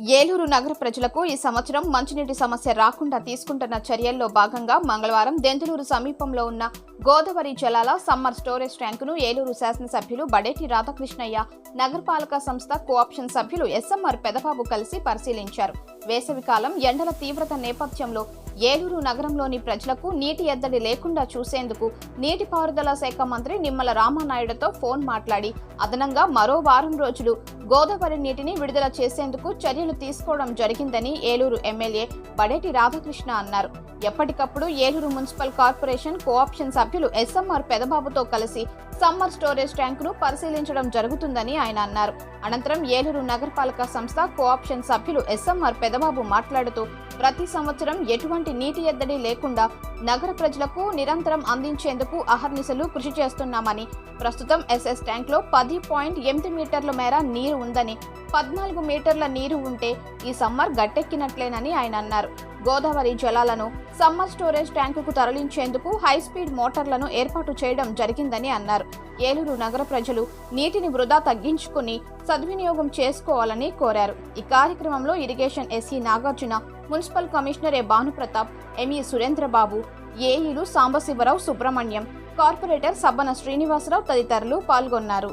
ఏలూరు నగర ప్రజలకు ఈ సంవత్సరం మంచినీటి సమస్య రాకుండా తీసుకుంటున్న చర్యల్లో భాగంగా మంగళవారం దెంతులూరు సమీపంలో ఉన్న గోదావరి జలాల సమ్మర్ స్టోరేజ్ ట్యాంకును ఏలూరు శాసనసభ్యులు బడేటి రాధాకృష్ణయ్య నగరపాలక సంస్థ కోఆప్షన్ సభ్యులు ఎస్ఎంఆర్ పెదబాబు కలిసి పరిశీలించారు. వేసవికాలం ఎండల తీవ్రత నేపథ్యంలో ఏలూరు నగరంలోని ప్రజలకు నీటి ఎద్దడి లేకుండా చూసేందుకు నీటిపారుదల శాఖ మంత్రి నిమ్మల రామానాయుడుతో ఫోన్ మాట్లాడి అదనంగా మరో వారం రోజులు గోదావరి నీటిని విడుదల చేసేందుకు చర్యలు తీసుకోవడం జరిగిందని ఏలూరు ఎమ్మెల్యే బడేటి రాధాకృష్ణ అన్నారు. ఎప్పటికప్పుడు ఏలూరు మున్సిపల్ కార్పొరేషన్ కోఆప్షన్ సభ్యులు ఎస్ఎంఆర్ పెదబాబుతో కలిసి సమ్మర్ స్టోరేజ్ ట్యాంకును పరిశీలించడం జరుగుతుందని ఆయన అన్నారు. అనంతరం ఏలూరు నగరపాలక సంస్థ కోఆప్షన్ సభ్యులు ఎస్ఎంఆర్ పెదబాబు మాట్లాడుతూ ప్రతి సంవత్సరం ఎటువంటి నీటి ఎద్దడి లేకుండా నగర ప్రజలకు నిరంతరం అందించేందుకు అహర్నిశలు కృషి చేస్తున్నామని ప్రస్తుతం ఎస్ఎస్ ట్యాంక్లో పది పాయింట్ ఎనిమిది మీటర్ల మేర నీరు ఉందని పద్నాలుగు మీటర్ల నీరు ఉంటే ఈ సమ్మర్ గట్టెక్కినట్లేనని ఆయన అన్నారు. గోదావరి జలాలను సమ్మర్ స్టోరేజ్ ట్యాంకుకు తరలించేందుకు హై స్పీడ్ మోటార్లను ఏర్పాటు చేయడం జరిగిందని అన్నారు. ఏలూరు నగర ప్రజలు నీటిని వృధా తగ్గించుకుని సద్వినియోగం చేసుకోవాలని కోరారు. ఈ కార్యక్రమంలో irrigation SE Nagarjuna municipal commissioner A Bhanuprathap ME. Surendrababu ఏఈలు Sambasivarao Subrahmanyam corporator Sabbana Srinivasarao తదితరులు పాల్గొన్నారు.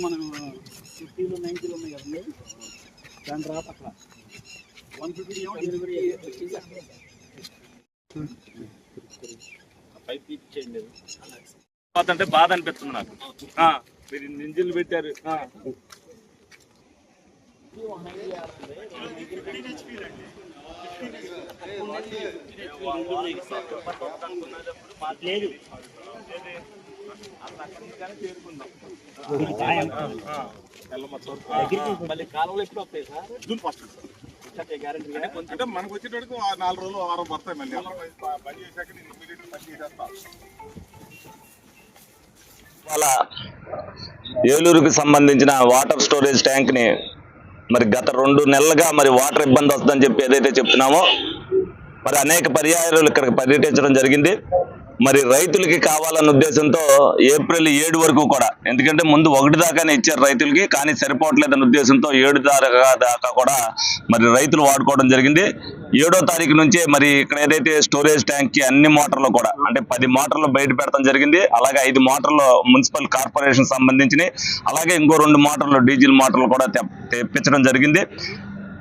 మనం ఫిఫ్టీలు నైన్టీలు ఉన్నాయి కదండి దాని రాత అక్కడ వన్ ఫిఫ్టీ అంటే బాధ అనిపిస్తుంది నాకు. ఆ, మీరు నింజులు పెట్టారు. ఆ. లేదు. అంటే మనకు వచ్చేటప్పుడు నాలుగు రోజులు వారం పడతాయి మళ్ళీ. బండి చేశాక నేను ఇమీడియట్ పని చేసేస్తా ఇవాళ ఏలూరుకి సంబంధించిన వాటర్ స్టోరేజ్ ట్యాంక్ని మరి గత రెండు నెలలుగా మరి వాటర్ ఇబ్బంది వస్తుందని చెప్పి ఏదైతే చెప్తున్నామో మరి అనేక పర్యాయాలు ఇక్కడికి పర్యటించడం జరిగింది. మరి రైతులకి కావాలన్న ఉద్దేశంతో ఏప్రిల్ ఏడు వరకు కూడా ఎందుకంటే ముందు ఒకటి దాకానే ఇచ్చారు రైతులకి కానీ సరిపోవట్లేదన్న ఉద్దేశంతో ఏడు దాకా దాకా కూడా మరి రైతులు వాడుకోవడం జరిగింది. ఏడో తారీఖు నుంచే మరి ఇక్కడ ఏదైతే స్టోరేజ్ ట్యాంక్కి అన్ని మోటార్లు కూడా అంటే పది మోటార్లు బయట పెడతాం జరిగింది. అలాగే ఐదు మోటార్లు మున్సిపల్ కార్పొరేషన్ సంబంధించినవి అలాగే ఇంకో రెండు మోటార్లు డీజిల్ మోటార్లు కూడా తెప్పించడం జరిగింది.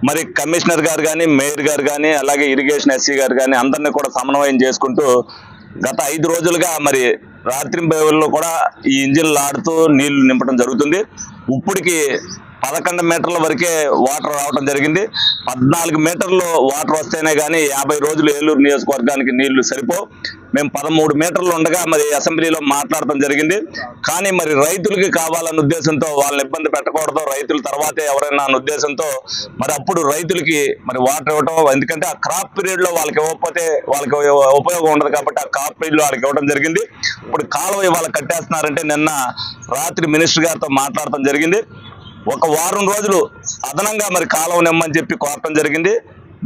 మరి కమిషనర్ గారు కానీ మేయర్ గారు కానీ అలాగే ఇరిగేషన్ ఎస్సీ గారు కానీ అందరినీ కూడా సమన్వయం చేసుకుంటూ గత ఐదు రోజులుగా మరి రాత్రి బేవుల్లో కూడా ఈ ఇంజిన్లు ఆడుతూ నీళ్ళు నింపడం జరుగుతుంది. ఇప్పటికి పదకొండు మీటర్ల వరకే వాటర్ రావడం జరిగింది. పద్నాలుగు మీటర్లు వాటర్ వస్తేనే కానీ యాభై రోజులు ఏలూరు నియోజకవర్గానికి నీళ్ళు సరిపో మేము పదమూడు మీటర్లు ఉండగా మరి అసెంబ్లీలో మాట్లాడటం జరిగింది. కానీ మరి రైతులకి కావాలన్న ఉద్దేశంతో వాళ్ళని ఇబ్బంది పెట్టకూడదు. రైతుల తర్వాతే ఎవరైనా అన్న ఉద్దేశంతో మరి అప్పుడు రైతులకి మరి వాటర్ ఇవ్వటం ఎందుకంటే ఆ క్రాప్ పీరియడ్లో వాళ్ళకి ఇవ్వకపోతే వాళ్ళకి ఉపయోగం ఉండదు కాబట్టి ఆ క్రాప్ పీరియడ్లో వాళ్ళకి ఇవ్వడం జరిగింది. ఇప్పుడు కాలువ ఇవాళ కట్టేస్తున్నారంటే నిన్న రాత్రి మినిస్టర్ గారితో మాట్లాడటం జరిగింది. ఒక వారం రోజులు అదనంగా మరి కాలువ నిమ్మని చెప్పి కోరటం జరిగింది.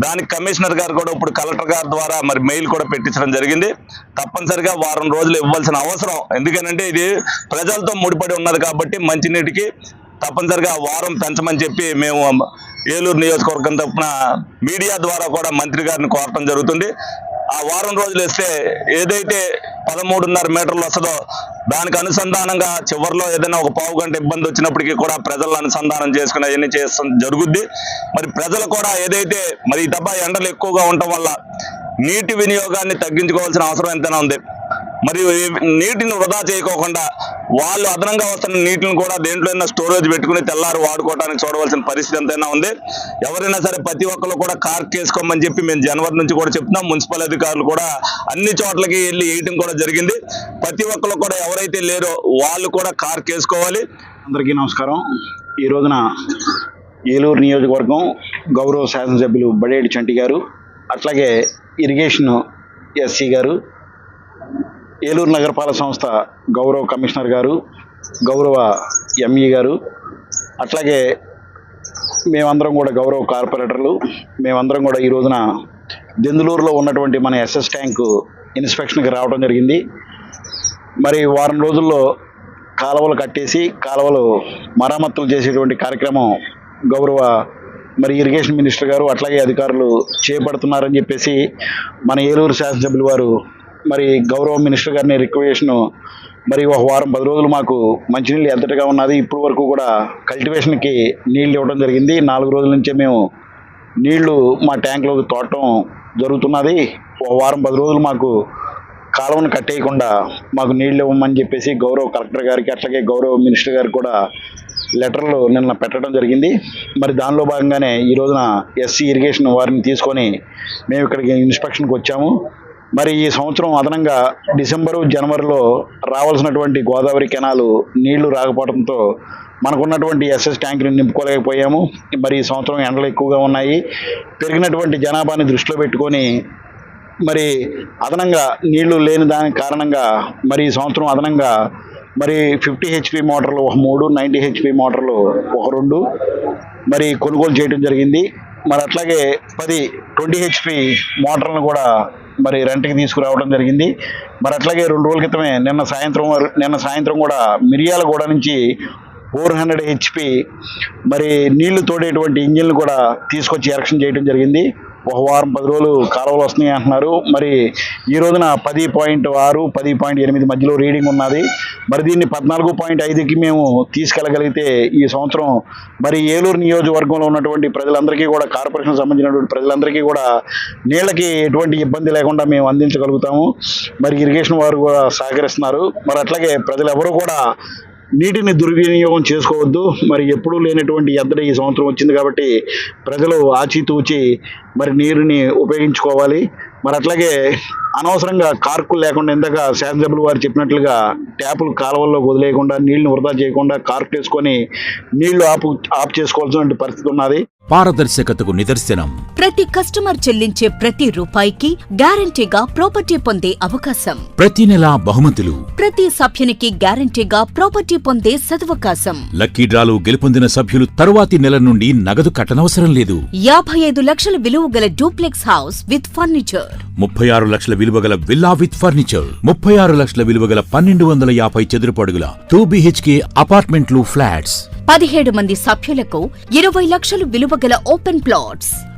దానికి కమిషనర్ గారు కూడా ఇప్పుడు కలెక్టర్ గారి ద్వారా మరి మెయిల్ కూడా పెట్టించడం జరిగింది. తప్పనిసరిగా వారం రోజులు ఇవ్వాల్సిన అవసరం. ఎందుకనంటే ఇది ప్రజలతో ముడిపడి ఉన్నది కాబట్టి మంచినీటికి తప్పనిసరిగా వారం పెంచమని చెప్పి మేము ఏలూరు నియోజకవర్గం తరఫున మీడియా ద్వారా కూడా మంత్రి గారిని కోరటం జరుగుతుంది. ఆ వారం రోజులు ఇస్తే ఏదైతే పదమూడున్నర మీటర్లు వస్తుందో దానికి అనుసంధానంగా చివరిలో ఏదైనా ఒక పావు గంట ఇబ్బంది వచ్చినప్పటికీ కూడా ప్రజలను అనుసంధానం చేసుకుని అవన్నీ చేస్తాం జరుగుద్ది. మరి ప్రజలు కూడా ఏదైతే మరి ఈ దెబ్బ ఎండలు ఎక్కువగా ఉండటం వల్ల నీటి వినియోగాన్ని తగ్గించుకోవాల్సిన అవసరం ఎంతైనా ఉంది. మరియు నీటిని వృధా చేయకోకుండా వాళ్ళు అదనంగా వస్తున్న నీటిని కూడా దేంట్లో స్టోరేజ్ పెట్టుకుని తెల్లారు వాడుకోవడానికి చూడవలసిన పరిస్థితి ఎంతైనా ఉంది. ఎవరైనా సరే ప్రతి ఒక్కరు కూడా కార్క్ వేసుకోమని చెప్పి మేము జనవరి నుంచి కూడా చెప్తున్నాం. మున్సిపల్ అధికారులు కూడా అన్ని చోట్లకి వెళ్ళి వేయటం కూడా జరిగింది. ప్రతి ఒక్కరు కూడా ఎవరైతే లేరో వాళ్ళు కూడా కార్క్ వేసుకోవాలి అందరికీ నమస్కారం. ఈ రోజున ఏలూరు నియోజకవర్గం గౌరవ శాసనసభ్యులు బడేటి చంటి గారు అట్లాగే ఇరిగేషన్ ఎస్సీ గారు ఏలూరు నగరపాలక సంస్థ గౌరవ కమిషనర్ గారు గౌరవ ఎంఈ గారు అట్లాగే మేమందరం కూడా గౌరవ కార్పొరేటర్లు మేమందరం కూడా ఈ రోజున దెందులూరులో ఉన్నటువంటి మన ఎస్ఎస్ ట్యాంకు ఇన్స్పెక్షన్కి రావడం జరిగింది. మరి వారం రోజుల్లో కాలువలు కట్టేసి కాలువలు మరమ్మతులు చేసేటువంటి కార్యక్రమం గౌరవ మరి ఇరిగేషన్ మినిస్టర్ గారు అట్లాగే అధికారులు చేపడుతున్నారని చెప్పేసి మన ఏలూరు శాసనసభ్యులు వారు మరి గౌరవ మినిస్టర్ గారిని రిక్వెషన్ మరి ఒక వారం పది రోజులు మాకు మంచినీళ్ళు ఎంతటిగా ఉన్నది ఇప్పటి వరకు కూడా కల్టివేషన్కి నీళ్ళు ఇవ్వడం జరిగింది. నాలుగు రోజుల నుంచే మేము నీళ్ళు మా ట్యాంక్లోకి తోటం జరుగుతున్నది. ఒక వారం పది రోజులు మాకు కాలువను కట్టేయకుండా మాకు నీళ్ళు ఇవ్వమని చెప్పేసి గౌరవ కలెక్టర్ గారికి అట్లాగే గౌరవ మినిస్టర్ గారికి కూడా లెటర్లు నిన్న పెట్టడం జరిగింది. మరి దానిలో భాగంగానే ఈ రోజున ఎస్సీ ఇరిగేషన్ వారిని తీసుకొని మేము ఇక్కడికి ఇన్స్పెక్షన్కి వచ్చాము. మరి ఈ సంవత్సరం అదనంగా డిసెంబరు జనవరిలో రావాల్సినటువంటి గోదావరి కెనాలు నీళ్ళు రాకపోవడంతో మనకున్నటువంటి ఎస్ఎస్ ట్యాంకుని నింపుకోలేకపోయాము. మరి ఈ సంవత్సరం ఎండలు ఎక్కువగా ఉన్నాయి. పెరిగినటువంటి జనాభాని దృష్టిలో పెట్టుకొని మరి అదనంగా నీళ్ళు లేని దాని కారణంగా మరి ఈ సంవత్సరం అదనంగా మరి ఫిఫ్టీ హెచ్పి మోటార్లు ఒక మూడు నైంటీ హెచ్పి మోటార్లు ఒక రెండు మరి కొనుగోలు చేయడం జరిగింది. మరి అట్లాగే పది ట్వంటీ హెచ్పి మోటార్లను కూడా మరి రెంట్కి తీసుకురావడం జరిగింది. మరి అట్లాగే రెండు రోజుల క్రితమే నిన్న సాయంత్రం నిన్న సాయంత్రం కూడా మిరియాలగూడ నుంచి ఫోర్ హండ్రెడ్ హెచ్పి మరి నీళ్ళు తోడేటువంటి ఇంజిన్లు కూడా తీసుకొచ్చి ఎరక్షన్ చేయడం జరిగింది. ఒక వారం పది రోజులు కాలువలు వస్తున్నాయి అంటున్నారు. మరి ఈ రోజున పది పాయింట్ ఆరు పది పాయింట్ ఎనిమిది మధ్యలో రీడింగ్ ఉన్నది. మరి దీన్ని పద్నాలుగు పాయింట్ ఐదుకి మేము తీసుకెళ్ళగలిగితే ఈ సంవత్సరం మరి ఏలూరు నియోజకవర్గంలో ఉన్నటువంటి ప్రజలందరికీ కూడా కార్పొరేషన్ సంబంధించినటువంటి ప్రజలందరికీ కూడా నీళ్ళకి ఎటువంటి ఇబ్బంది లేకుండా మేము అందించగలుగుతాము. మరి ఇరిగేషన్ వారు కూడా సహకరిస్తున్నారు. మరి అట్లాగే ప్రజలు ఎవరు కూడా నీటిని దుర్వినియోగం చేసుకోవద్దు. మరి ఎప్పుడూ లేనటువంటి ఎద్దడి ఈ సంవత్సరం వచ్చింది కాబట్టి ప్రజలు ఆచితూచి మరి నీరుని ఉపయోగించుకోవాలి. మరి అట్లాగే అనవసరంగా కార్కులు లేకుండా ఇందాక శాసనసభ్యులు వారు చెప్పినట్లుగా ట్యాపులు కాలువల్లో వదిలేయకుండా నీళ్ళు వృధా చేయకుండా కార్క్ వేసుకొని నీళ్ళు ఆపు ఆఫ్ చేసుకోవాల్సిన పరిస్థితి ఉన్నది. పారదర్శకతకు నిదర్శనం. ప్రతి కస్టమర్ చెల్లించే ప్రతి రూపాయికి గ్యారంటీగా ప్రాపర్టీ పొందే అవకాశం. ప్రతి నెలా బహుమతులు. ప్రతి సభ్యునికి గ్యారంటీగా ప్రాపర్టీ పొందే సదవకాశం. లక్కీ డ్రాలు గెలుపొందిన సభ్యులు తరువాతి నెల నుండి నగదు కట్టనవసరం లేదు. యాభై ఐదు లక్షల విలువ గల డూప్లెక్స్ హౌస్ విత్ ఫర్నిచర్. ముప్పై ఆరు లక్షల విలువగల విల్లా విత్ ఫర్నిచర్. ముప్పై ఆరు లక్షల విలువగల పన్నెండు వందల యాభై చదురపు టూ బిహెచ్కే అపార్ట్మెంట్లు ఫ్లాట్స్. పదిహేడు మంది సభ్యులకు ఇరవై లక్షలు విలువగల ఓపెన్ ప్లాట్స్.